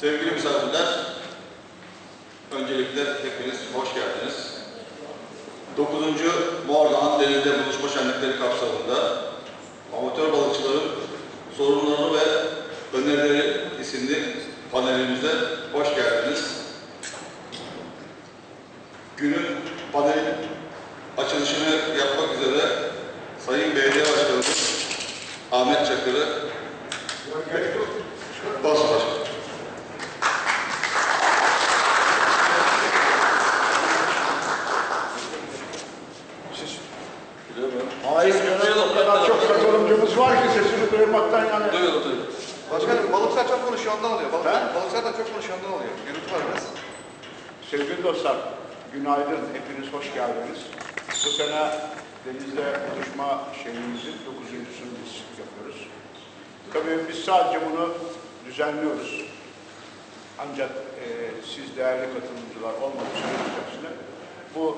Sevgili misafirler, öncelikle hepiniz hoş geldiniz. 9. Mordan Denizde Buluşma Şenlikleri kapsamında amatör balıkçıların sorunları ve önerileri isimli panelimize hoş geldiniz. Günün panelin açılışını yapmak üzere Sayın Belediye Başkanımız Ahmet Çakır'ı Bas Başkanım. Biliyor musun? Hayır, Sesini duyalım. o kadar çok katılımcımız var ki sesini duyurmaktan yani. Duyalım duyalım. Başkanım balıkçılar çok konuşuyor ondan oluyor. Balık, He? balıkçılar da çok konuşuyor ondan oluyor. Gürültü var biraz. Sevgili dostlar, günaydın. Hepiniz hoş geldiniz. Bu sene denizde buluşma şeyimizin dokuzuncusunu biz yapıyoruz. Tabii biz sadece bunu düzenliyoruz. Ancak e, siz değerli katılımcılar olmadığı sürece bu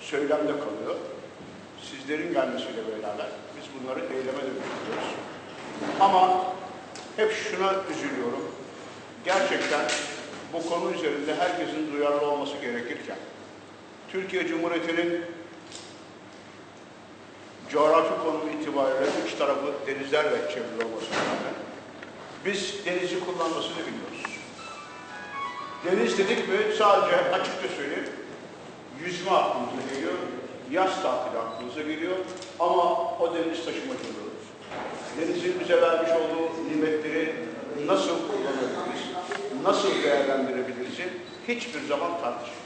söylemde kalıyor. Sizlerin gelmesiyle beraber biz bunları eyleme dönüştürüyoruz. Ama hep şuna üzülüyorum. Gerçekten bu konu üzerinde herkesin duyarlı olması gerekirken, Türkiye Cumhuriyeti'nin coğrafi konumu itibariyle üç tarafı denizlerle çevrili olmasına rağmen biz denizi kullanmasını bilmiyoruz. Deniz dedik mi sadece açıkça söyleyeyim, yüzme aklımıza geliyor, yaz tatili aklımıza geliyor ama o deniz taşımacılığıdır. Denizin bize vermiş olduğu nimetleri nasıl kullanabiliriz, nasıl değerlendirebiliriz hiçbir zaman tartışmıyoruz.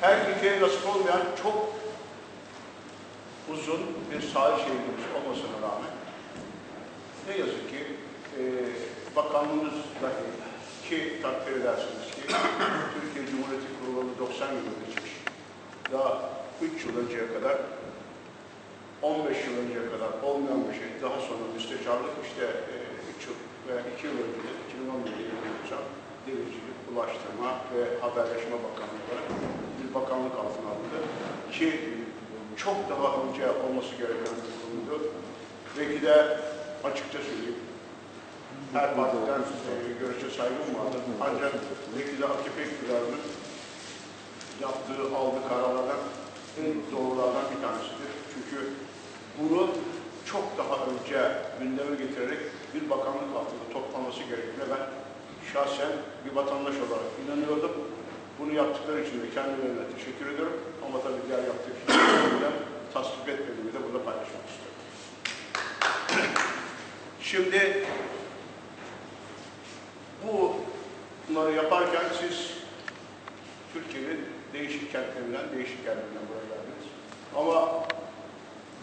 Her ülkeye nasip olmayan çok uzun bir sahil şehrimiz olmasına rağmen ne yazık ki e, bakanlığımız dahi ki takdir edersiniz ki Türkiye Cumhuriyeti kurulalı 90 yılı geçmiş. Daha 3 yıl önceye kadar 15 yıl önceye kadar olmayan bir şey. Daha sonra müsteşarlık işte 3 yıl ve 2 yıl önce 2011'de yayınlanacak Denizcilik, Ulaştırma ve Haberleşme Bakanlığı olarak bir bakanlık altına alındı. Ki çok daha önce olması gereken bir konuydu. Belki de açıkça söyleyeyim, her partiden e, görüşe saygım vardır. Ancak belki de AKP iktidarının yaptığı, aldığı kararlardan en doğrulardan bir tanesidir. Çünkü bunu çok daha önce gündeme getirerek bir bakanlık altında toplanması gerektiğine ben şahsen bir vatandaş olarak inanıyordum. Bunu yaptıkları için de kendilerine teşekkür ediyorum. Ama tabii diğer yaptığı şeylerden tasvip etmediğimi de burada paylaşmak istiyorum. Şimdi bu bunları yaparken siz Türkiye'nin değişik kentlerinden, değişik yerlerinden buraya geldiniz. Ama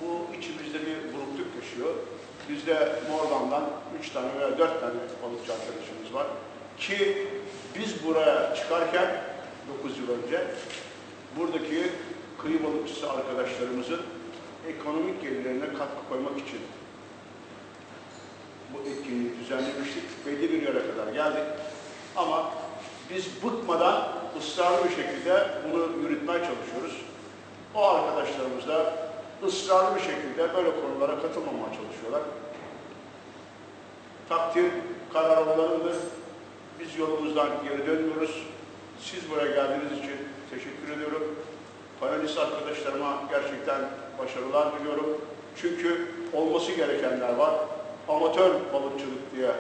bu içimizde bir burukluk yaşıyor. Bizde Morgan'dan üç tane veya dört tane balıkçı arkadaşımız var. Ki biz buraya çıkarken 9 yıl önce buradaki kıyı balıkçısı arkadaşlarımızın ekonomik gelirlerine katkı koymak için bu etkinliği düzenlemiştik. Belli bir yere kadar geldik. Ama biz bıkmadan ısrarlı bir şekilde bunu yürütmeye çalışıyoruz. O arkadaşlarımız da ısrarlı bir şekilde böyle konulara katılmamaya çalışıyorlar. Takdir kararlarıdır. Biz yolumuzdan geri dönmüyoruz. Siz buraya geldiğiniz için teşekkür ediyorum. Panelist arkadaşlarıma gerçekten başarılar diliyorum. Çünkü olması gerekenler var. Amatör balıkçılık diye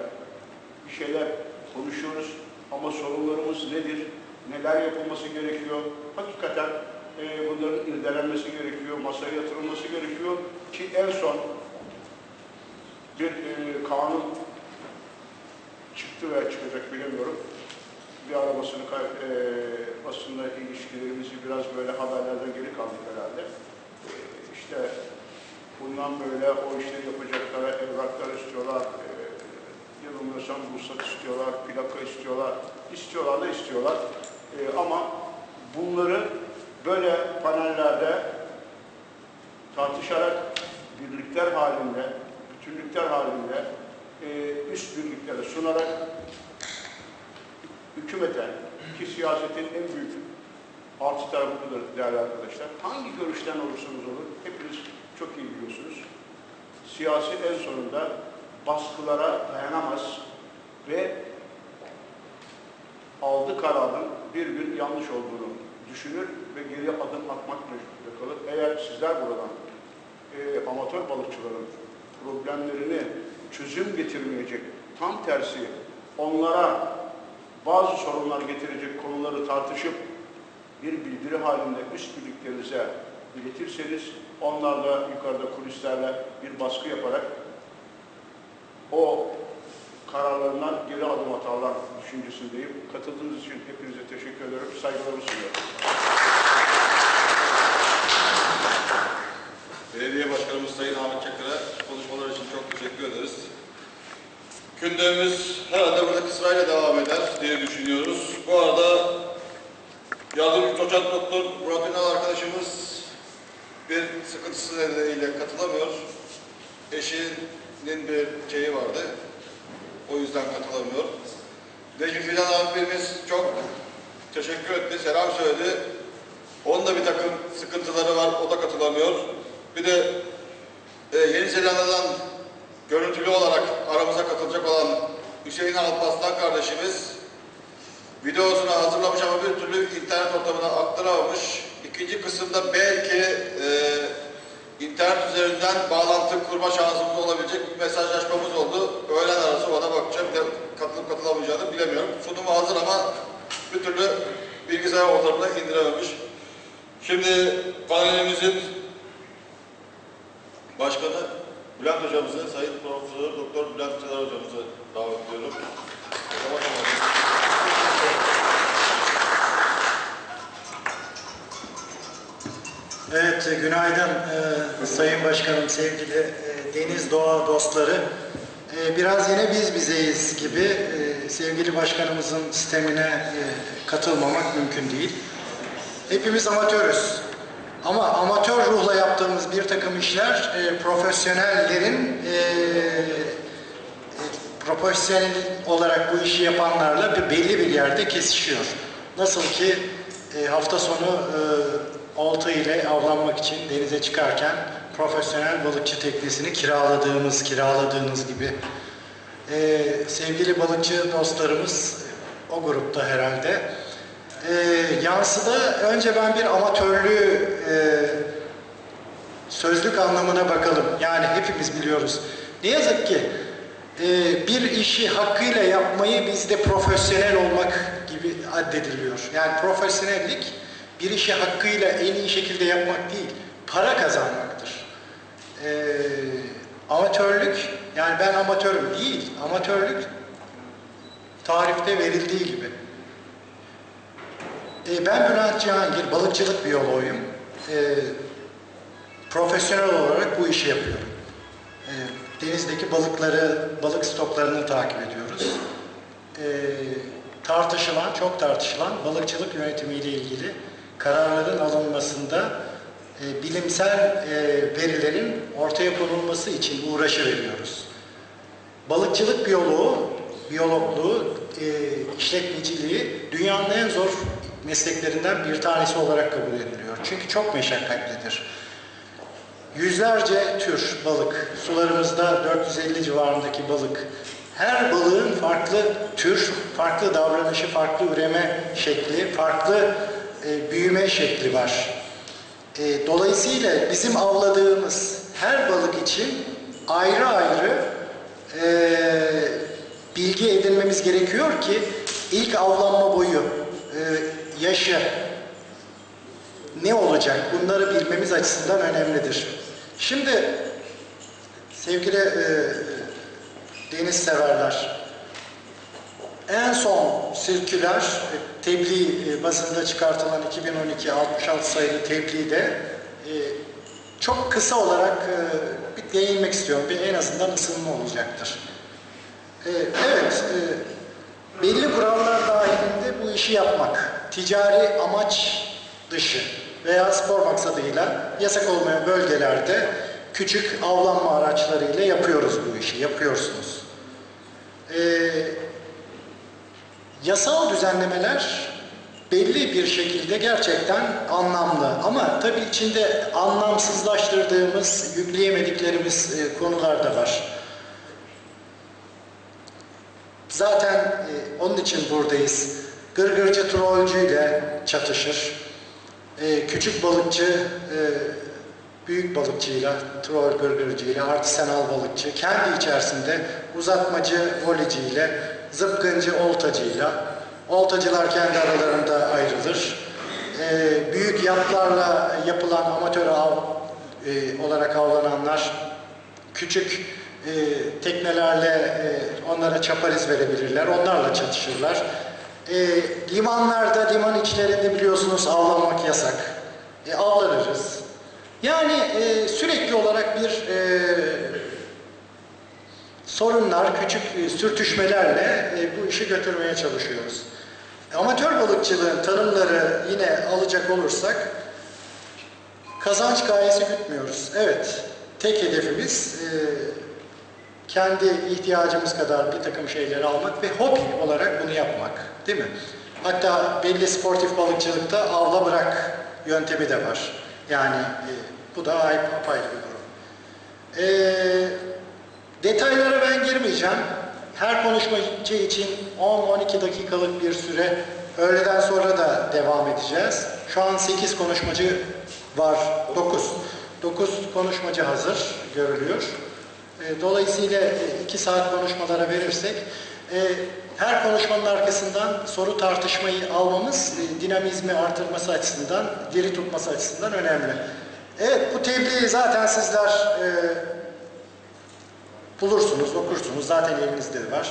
bir şeyler konuşuyoruz. Ama sorunlarımız nedir? Neler yapılması gerekiyor? Hakikaten e, bunların irdelenmesi gerekiyor, masaya yatırılması gerekiyor ki en son bir e, kanun çıktı veya çıkacak bilemiyorum. Bir ara basını, e, basınla ilişkilerimizi biraz böyle haberlerden geri kaldık herhalde. E, işte bundan böyle o işleri yapacaklara evraklar istiyorlar, e, yanılmıyorsam ruhsat istiyorlar, plaka istiyorlar, istiyorlar da istiyorlar. E, ama bunları böyle panellerde tartışarak birlikler halinde, bütünlükler halinde e, üst birliklere sunarak hükümete ki siyasetin en büyük artı tarafı budur değerli arkadaşlar. Hangi görüşten olursanız olun hepiniz çok iyi biliyorsunuz. Siyasi en sonunda baskılara dayanamaz ve aldığı kararın bir gün yanlış olduğunu düşünür ve geri adım atmak mecburiyeti kalır. Eğer sizler buradan e, amatör balıkçıların problemlerini çözüm getirmeyecek, tam tersi onlara bazı sorunlar getirecek konuları tartışıp bir bildiri halinde üst birliklerinize iletirseniz onlar da yukarıda kulislerle bir baskı yaparak o kararlarından geri adım atarlar düşüncesindeyim. Katıldığınız için hepinize teşekkür ederim. Saygılarımı sunuyorum. Belediye Başkanımız Sayın Ahmet Çakır'a konuşmalar için çok teşekkür ederiz. Gündemimiz herhalde buradaki sırayla devam eder diye düşünüyoruz. Bu arada yardımcı doçent doktor Murat Ünal arkadaşımız bir sıkıntısı nedeniyle katılamıyor. Eşinin bir şeyi vardı. O yüzden katılamıyor. Necmi Fidan abimiz çok teşekkür etti, selam söyledi. Onun da bir takım sıkıntıları var, o da katılamıyor. Bir de e, Yeni Zelanda'dan görüntülü olarak aramıza katılacak olan Hüseyin Alparslan kardeşimiz videosunu hazırlamış ama bir türlü internet ortamına aktaramamış. İkinci kısımda belki e, internet üzerinden bağlantı kurma şansımız olabilecek bir mesajlaşmamız oldu. Öğlen arası ona bakacağım. De katılıp katılamayacağını bilemiyorum. Sunumu hazır ama bir türlü bilgisayar ortamına indirememiş. Şimdi panelimizin başkanı Bülent hocamızı, Sayın Profesör Doktor Bülent Çınar hocamızı davet ediyorum. Evet, günaydın e, Sayın Başkanım, sevgili e, deniz doğa dostları. E, biraz yine biz bizeyiz gibi e, sevgili başkanımızın sistemine e, katılmamak mümkün değil. Hepimiz amatörüz. Ama amatör ruhla yaptığımız bir takım işler e, profesyonellerin e, e, profesyonel olarak bu işi yapanlarla bir belli bir yerde kesişiyor. Nasıl ki e, hafta sonu e, olta ile avlanmak için denize çıkarken profesyonel balıkçı teknesini kiraladığımız, kiraladığınız gibi. E, sevgili balıkçı dostlarımız e, o grupta herhalde. E, yansıda önce ben bir amatörlüğü e, sözlük anlamına bakalım. Yani hepimiz biliyoruz. Ne yazık ki e, bir işi hakkıyla yapmayı bizde profesyonel olmak gibi addediliyor. Yani profesyonellik bir işi hakkıyla en iyi şekilde yapmak değil, para kazanmaktır. E, amatörlük, yani ben amatörüm değil, amatörlük tarifte verildiği gibi. E, ben Bülent Cihangir, balıkçılık biyoloğuyum. E, profesyonel olarak bu işi yapıyorum. E, denizdeki balıkları, balık stoklarını takip ediyoruz. E, tartışılan, çok tartışılan balıkçılık yönetimiyle ilgili kararların alınmasında e, bilimsel e, verilerin ortaya konulması için uğraşı veriyoruz. Balıkçılık biyoloğu, biyologluğu, e, işletmeciliği dünyanın en zor mesleklerinden bir tanesi olarak kabul ediliyor. Çünkü çok meşakkatlidir. Yüzlerce tür balık, sularımızda 450 civarındaki balık. Her balığın farklı tür, farklı davranışı, farklı üreme şekli, farklı e, büyüme şekli var. E, dolayısıyla bizim avladığımız her balık için ayrı ayrı e, bilgi edinmemiz gerekiyor ki ilk avlanma boyu, e, yaşı ne olacak bunları bilmemiz açısından önemlidir. Şimdi sevgili e, deniz severler, en son sirküler e, tebliğ e, basında çıkartılan 2012 66 sayılı tebliğde e, çok kısa olarak e, bir değinmek istiyorum. Bir en azından ısınma olacaktır. E, evet, e, belli kurallar dahilinde bu işi yapmak, ticari amaç dışı veya spor maksadıyla yasak olmayan bölgelerde küçük avlanma araçlarıyla yapıyoruz bu işi, yapıyorsunuz. E, yasal düzenlemeler belli bir şekilde gerçekten anlamlı ama tabii içinde anlamsızlaştırdığımız, yükleyemediklerimiz e, konular da var. Zaten e, onun için buradayız. Gırgırcı trollcüyle çatışır. E, küçük balıkçı e, büyük balıkçıyla, troll gırgırcıyla, artisanal balıkçı, kendi içerisinde uzatmacı voleyciyle, zıpkıncı oltacıyla, oltacılar kendi aralarında ayrılır. E, büyük yatlarla yapılan amatör av e, olarak avlananlar küçük e, teknelerle e, onlara çapariz verebilirler, onlarla çatışırlar. E, limanlarda, liman içlerinde biliyorsunuz avlanmak yasak. E, avlanırız. Yani e, sürekli olarak bir e, sorunlar, küçük e, sürtüşmelerle e, bu işi götürmeye çalışıyoruz. Amatör balıkçılığın tanımları yine alacak olursak kazanç gayesi gütmüyoruz. Evet, tek hedefimiz e, kendi ihtiyacımız kadar bir takım şeyleri almak ve hobi olarak bunu yapmak. Değil mi? Hatta belli sportif balıkçılıkta avla bırak yöntemi de var. Yani e, bu da ayrı, apayrı bir durum. E, detaylara ben girmeyeceğim. Her konuşmacı için 10-12 dakikalık bir süre öğleden sonra da devam edeceğiz. Şu an 8 konuşmacı var. 9. 9 konuşmacı hazır görülüyor. E, Dolayısıyla 2 saat konuşmalara verirsek e, her konuşmanın arkasından soru tartışmayı almamız e, dinamizmi artırması açısından, diri tutması açısından önemli. Evet bu tebliği zaten sizler e, bulursunuz, okursunuz. Zaten elinizde var.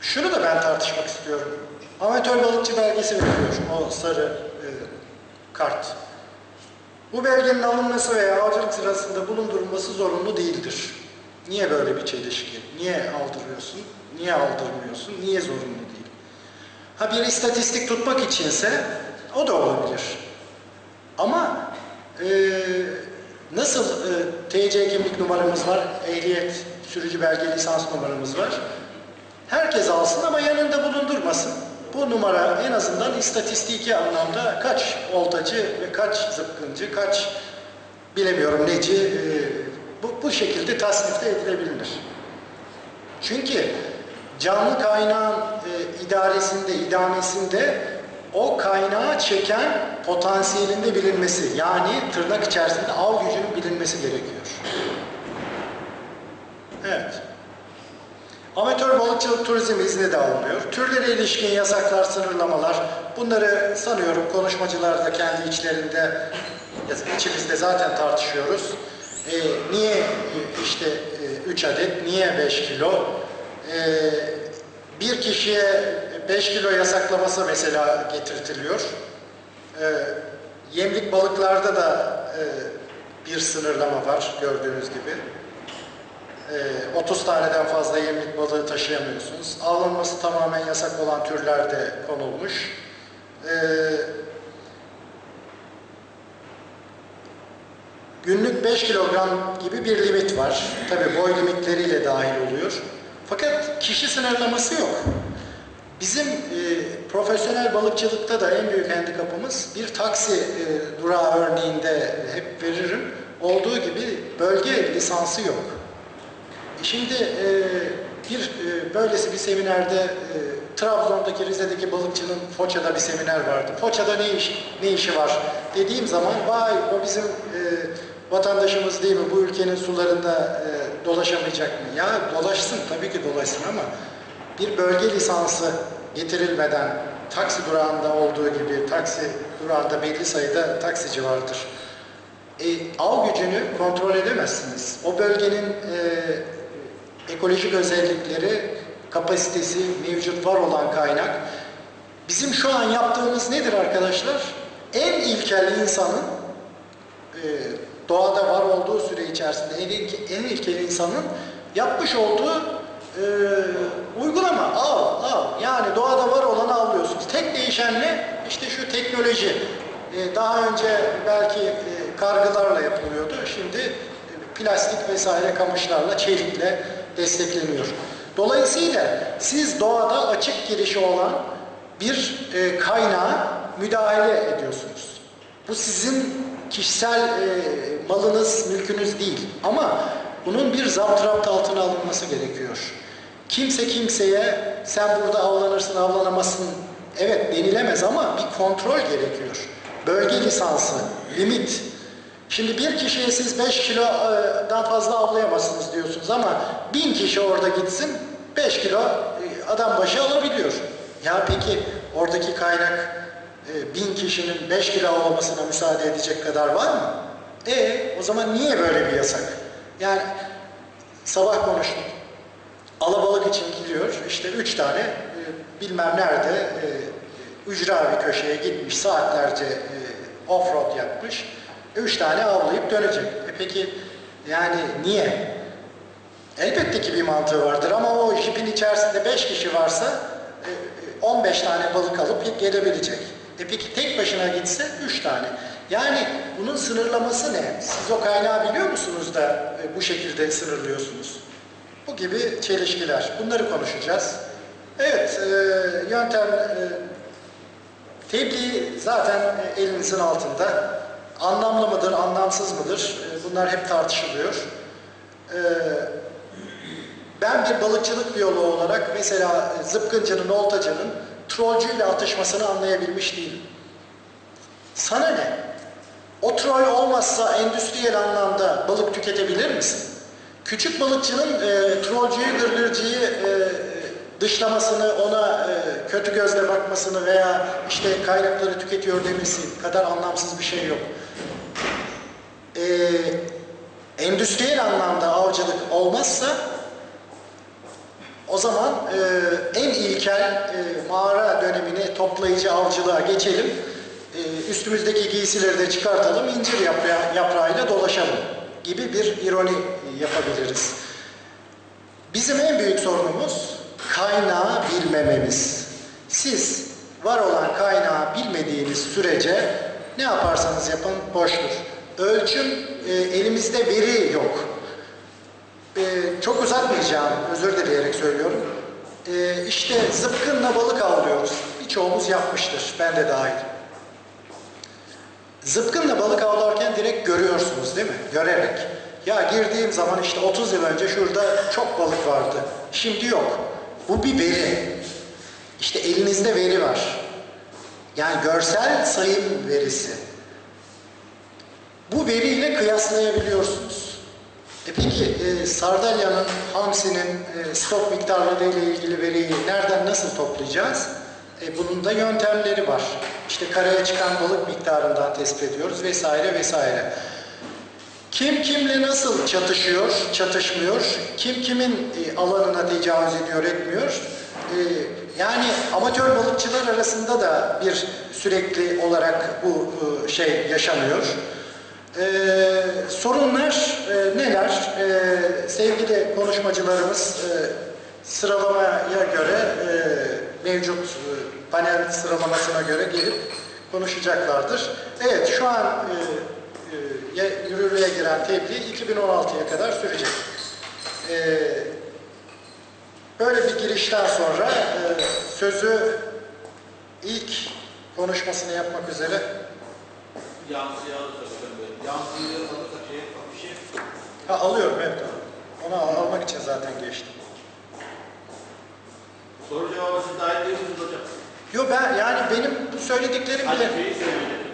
Şunu da ben tartışmak istiyorum. Amatör balıkçı belgesi veriliyor. O sarı e, kart. Bu belgenin alınması veya avcılık sırasında bulundurulması zorunlu değildir. Niye böyle bir çelişki? Niye aldırıyorsun? Niye aldırmıyorsun? Niye zorunlu değil? Ha bir istatistik tutmak içinse o da olabilir. Ama e, nasıl e, TC kimlik numaramız var, ehliyet, sürücü belge, lisans numaramız var. Herkes alsın ama yanında bulundurmasın. Bu numara en azından istatistiki anlamda kaç oltacı ve kaç zıpkıncı, kaç bilemiyorum neci e, bu, bu şekilde tasnifte edilebilir. Çünkü canlı kaynağın e, idaresinde, idamesinde o kaynağı çeken potansiyelinde bilinmesi yani tırnak içerisinde av gücünün bilinmesi gerekiyor. Evet. Amatör balıkçılık turizm izni de alınıyor. Türlere ilişkin yasaklar, sınırlamalar bunları sanıyorum konuşmacılar da kendi içlerinde içimizde zaten tartışıyoruz. Ee, niye işte 3 adet, niye 5 kilo? Ee, bir kişiye 5 kilo yasaklaması mesela getirtiliyor. Ee, yemlik balıklarda da e, bir sınırlama var gördüğünüz gibi. Ee, 30 taneden fazla yemlik balığı taşıyamıyorsunuz. Avlanması tamamen yasak olan türler de konulmuş. Ee, günlük 5 kilogram gibi bir limit var. Tabi boy limitleriyle dahil oluyor. Fakat kişi sınırlaması yok. Bizim e, profesyonel balıkçılıkta da en büyük handikapımız bir taksi e, durağı örneğinde hep veririm. Olduğu gibi bölge lisansı yok. Şimdi e, bir e, böylesi bir seminerde e, Trabzon'daki Rize'deki balıkçının Foça'da bir seminer vardı. Foça'da ne iş ne işi var dediğim zaman vay o bizim e, vatandaşımız değil mi bu ülkenin sularında e, dolaşamayacak mı? Ya dolaşsın tabii ki dolaşsın ama bir bölge lisansı getirilmeden taksi durağında olduğu gibi taksi durağında belli sayıda taksici vardır. E, av gücünü kontrol edemezsiniz. O bölgenin e, ekolojik özellikleri, kapasitesi, mevcut var olan kaynak. Bizim şu an yaptığımız nedir arkadaşlar? En ilkel insanın doğada var olduğu süre içerisinde en ilk, en ilkel insanın yapmış olduğu e, uygulama av, av. Yani doğada var olanı avlıyorsunuz. Tek değişen ne? İşte şu teknoloji. E, daha önce belki e, kargılarla yapılıyordu. Şimdi e, plastik vesaire kamışlarla, çelikle destekleniyor. Dolayısıyla siz doğada açık girişi olan bir e, kaynağa müdahale ediyorsunuz. Bu sizin kişisel e, malınız, mülkünüz değil. Ama bunun bir zapturapt altına alınması gerekiyor. Kimse kimseye sen burada avlanırsın, avlanamazsın evet denilemez ama bir kontrol gerekiyor. Bölge lisansı, limit. Şimdi bir kişiye siz 5 kilodan fazla avlayamazsınız diyorsunuz ama bin kişi orada gitsin 5 kilo e, adam başı alabiliyor. Ya peki oradaki kaynak e, bin kişinin 5 kilo avlamasına müsaade edecek kadar var mı? E o zaman niye böyle bir yasak? Yani sabah konuştuk. Alabalık için gidiyor. İşte üç tane e, bilmem nerede e, ücra bir köşeye gitmiş saatlerce e, offroad yapmış. Üç tane avlayıp dönecek. E peki yani niye? Elbette ki bir mantığı vardır ama o jipin içerisinde beş kişi varsa e, e, 15 tane balık alıp gelebilecek. E peki tek başına gitse üç tane. Yani bunun sınırlaması ne? Siz o kaynağı biliyor musunuz da e, bu şekilde sınırlıyorsunuz? Bu gibi çelişkiler. Bunları konuşacağız. Evet, e, yöntem e, tebliğ zaten e, elinizin altında. Anlamlı mıdır, anlamsız mıdır? E, bunlar hep tartışılıyor. E, ben bir balıkçılık biyoloğu olarak mesela zıpkıncının, oltacının trollcüyle atışmasını anlayabilmiş değilim. Sana ne? O troll olmazsa endüstriyel anlamda balık tüketebilir misin? Küçük balıkçının e, trollcüyü, gırgırcıyı e, dışlamasını, ona e, kötü gözle bakmasını veya işte kaynakları tüketiyor demesi kadar anlamsız bir şey yok. E, endüstriyel anlamda avcılık olmazsa o zaman e, en ilkel e, mağara dönemini toplayıcı avcılığa geçelim. E, üstümüzdeki giysileri de çıkartalım, incir yaprağı, yaprağıyla dolaşalım gibi bir ironi yapabiliriz. Bizim en büyük sorunumuz kaynağı bilmememiz. Siz var olan kaynağı bilmediğiniz sürece ne yaparsanız yapın boştur. Ölçüm e, elimizde veri yok. E, çok uzatmayacağım, özür dileyerek söylüyorum. E, işte zıpkınla balık avlıyoruz. Birçoğumuz yapmıştır, ben de dahil. Zıpkınla balık avlarken direkt görüyorsunuz değil mi? Görerek. Ya girdiğim zaman işte 30 yıl önce şurada çok balık vardı. Şimdi yok. Bu bir veri. İşte elinizde veri var. Yani görsel sayım verisi. Bu veriyle kıyaslayabiliyorsunuz. E peki e, sardalyanın, hamsinin e, stok miktarları ile ilgili veriyi nereden nasıl toplayacağız? E, bunun da yöntemleri var. İşte karaya çıkan balık miktarından tespit ediyoruz vesaire vesaire. Kim kimle nasıl çatışıyor, çatışmıyor, kim kimin e, alanına tecavüz ediyor, etmiyor. E, yani amatör balıkçılar arasında da bir sürekli olarak bu e, şey yaşanıyor. Ee, sorunlar e, neler? Sevgili konuşmacılarımız e, sıralamaya göre e, mevcut e, panel sıralamasına göre gelip konuşacaklardır. Evet şu an e, e, yürürlüğe giren tebliğ 2016'ya kadar sürecek. E, böyle bir girişten sonra e, sözü ilk konuşmasını yapmak üzere Yansıya alırsak böyle. Yansıyı alırsak şey, bir şey. Ha alıyorum evet. Onu al- almak için zaten geçtim. Soru cevabı siz dahil değilsiniz hocam. Yo ben yani benim bu söylediklerim bile şeyi söyleyecektim ben.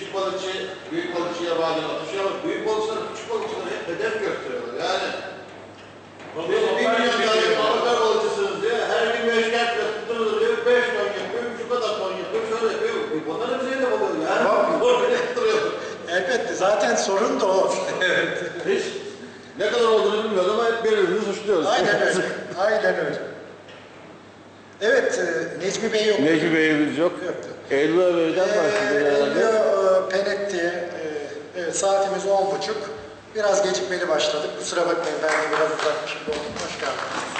Küçük balıkçı, büyük balıkçıya bazen atışıyor ama büyük balıkçılar küçük balıkçılara hep hedef gösteriyorlar. Yani Siz bir milyon tane amatör balıkçısınız diyor. Her gün beş kent tuttunuz diyor. Beş ton yapıyor, şu kadar ton yapıyor, şöyle yapıyor. Bunların üzerinde balığı yani. Tamam. Orada yaptırıyor. elbette zaten sorun da o. Hiç ne kadar olduğunu bilmiyoruz ama hep birbirimizi suçluyoruz. Aynen öyle. Aynen öyle. Evet e, Necmi Bey yok. Necmi Bey'imiz yok. Yoktu. Elma Bey'den Ee, bahsediyor herhalde. Elvio e, Penetti, e, Evet, saatimiz 10.30. Biraz gecikmeli başladık. Kusura bakmayın ben de biraz oldum. Hoş geldiniz.